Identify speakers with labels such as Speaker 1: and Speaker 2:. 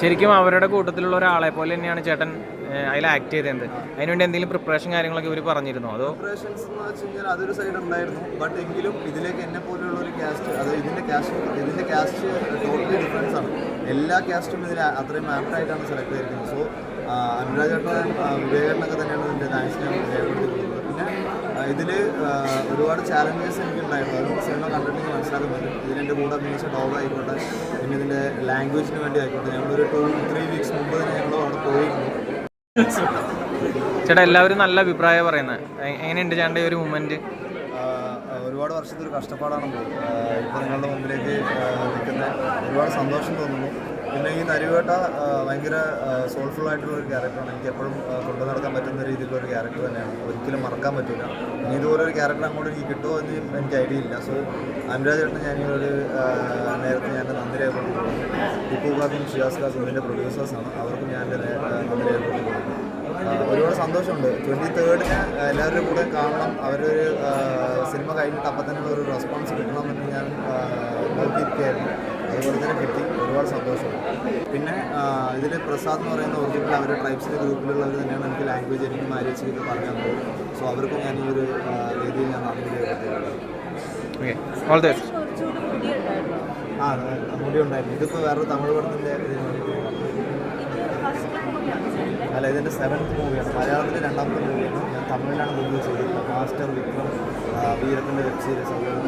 Speaker 1: ശരിക്കും അവരുടെ കൂട്ടത്തിലുള്ള ഒരാളെ പോലെ തന്നെയാണ് ചേട്ടൻ അതിൽ ആക്ട് ചെയ്തത്. അതിനുവേണ്ടി എന്തെങ്കിലും പ്രിപ്പറേഷൻ കാര്യങ്ങളൊക്കെ ഇവർ പറഞ്ഞിരുന്നു? അതോ?
Speaker 2: കഴിഞ്ഞാൽ അതൊരു സൈഡ് ഉണ്ടായിരുന്നു. ബട്ട് എങ്കിലും ഇതിലേക്ക് എന്നെ പോലെയുള്ള ഒരു കാസ്റ്റ് അത് ഇതിന്റെ കാസ്റ്റ് ഇതിന്റെ കാസ്റ്റ് ടോട്ടലി ഡിഫറൻസ് ആണ്. എല്ലാ കാസ്റ്റും ഇതിൽ അത്രയും ആപ്റ്റായിട്ടാണ് സെലക്ട് ചെയ്തിരിക്കുന്നത്. സോ അനുരാജ് ചേട്ടൻ വിവേകനൊക്കെ തന്നെയാണ് ഇതിന്റെ താങ്ക്സ് ഇതിൽ ഒരുപാട് ചാലഞ്ചസ് എനിക്ക് ഉണ്ടായിരുന്നു അത് സിനിമ കണ്ടിട്ട് മനസ്സിലാക്കാൻ പറ്റും. ഇതിലെന്റെ കൂടെ അഭിനയിച്ച ഡോഗ് ആയിക്കോട്ടെ പിന്നെ ഇതിന്റെ ലാംഗ്വേജിന് വേണ്ടി ആയിക്കോട്ടെ. ഞങ്ങളൊരു ടു ത്രീ വീക്സ് മുമ്പ് തന്നെ ഞങ്ങൾ അവിടെ പോയിരുന്നു.
Speaker 1: ചേട്ടാ എല്ലാവരും നല്ല അഭിപ്രായം പറയുന്നത്. എങ്ങനെയുണ്ട് ചേട്ടന്റെ ഒരു മൂമെന്റ്
Speaker 2: ഒരുപാട് വർഷത്തെ ഒരു കഷ്ടപ്പാടാണ് ഇപ്പോൾ നിങ്ങളുടെ മുമ്പിലേക്ക് നിൽക്കുന്ന ഒരുപാട് സന്തോഷം തോന്നുന്നു. പിന്നെ ഈ നരിവേട്ട ഭയങ്കര സോൾഫുൾ ആയിട്ടുള്ള ഒരു ക്യാരക്ടറാണ് എനിക്ക് എപ്പോഴും കൊണ്ടു നടക്കാൻ പറ്റുന്ന രീതിയിലുള്ള ഒരു ക്യാരക്ടർ തന്നെയാണ്. ഒരിക്കലും മറക്കാൻ പറ്റില്ല ഇനി ഇതുപോലെ ഒരു ക്യാരക്ടർ അങ്ങോട്ട് എനിക്ക് കിട്ടുമോ എന്ന് എനിക്ക് ഐഡിയ ഇല്ല. സോ അനുരാജ് ചേട്ടൻ ഞാൻ ഈ ഒരു നേരത്തെ ഞാൻ നന്ദി രേഖപ്പെടുത്തിയിട്ടുണ്ട് ടിപ്പു കാക്കും ഷിയാസ് കാസും ഇതിന്റെ പ്രൊഡ്യൂസേഴ്സാണ് അവർക്കും ഞാൻ എന്റെ നന്ദി രേഖപ്പെടുത്തിയിട്ടുണ്ട് ഒരുപാട് സന്തോഷമുണ്ട്. ട്വന്റി തേർഡിന് എല്ലാവരുടെ കൂടെ കാണണം. അവരൊരു സിനിമ കഴിഞ്ഞിട്ട് അപ്പം തന്നെ ഒരു റെസ്പോൺസ് കിട്ടണമെന്ന് ഞാൻ നോക്കിയിരിക്കുകയായിരുന്നു. അതുപോലെ തന്നെ കിട്ടി. ഒരുപാട് സന്തോഷമാണ് പിന്നെ ഇതിൽ പ്രസാദ് എന്ന് പറയുന്ന ഒറിജിനൽ അവരുടെ ട്രൈബ്സിന്റെ ഗ്രൂപ്പിലുള്ളവർ തന്നെയാണ് എനിക്ക് ലാംഗ്വേജ് എനിക്ക് മാരേജ് ചെയ്ത് പറഞ്ഞു തന്നത്. സോ അവർക്കും ഞാൻ ഈ ഒരു രീതിയിൽ വേദിയിൽ ഞാൻ നന്ദി ആ മുടി ഉണ്ടായിരുന്നു ഇതിപ്പോൾ വേറൊരു തമിഴ് പടത്തിന്റെ ഇതിന്
Speaker 3: ഫസ്റ്റ് മൂവിയാണ്
Speaker 2: അല്ല ഇതിന്റെ സെവൻത്ത് മൂവിയാണ് മലയാളത്തിലെ രണ്ടാമത്തെ മൂവിയാണ് ഞാൻ തമിഴിലാണ് മൂവി ചെയ്തിട്ടുള്ളത്. മാസ്റ്റർ വിക്രം വീരത്തിന്റെ വെബ് സീരീസ് അതുപോലെ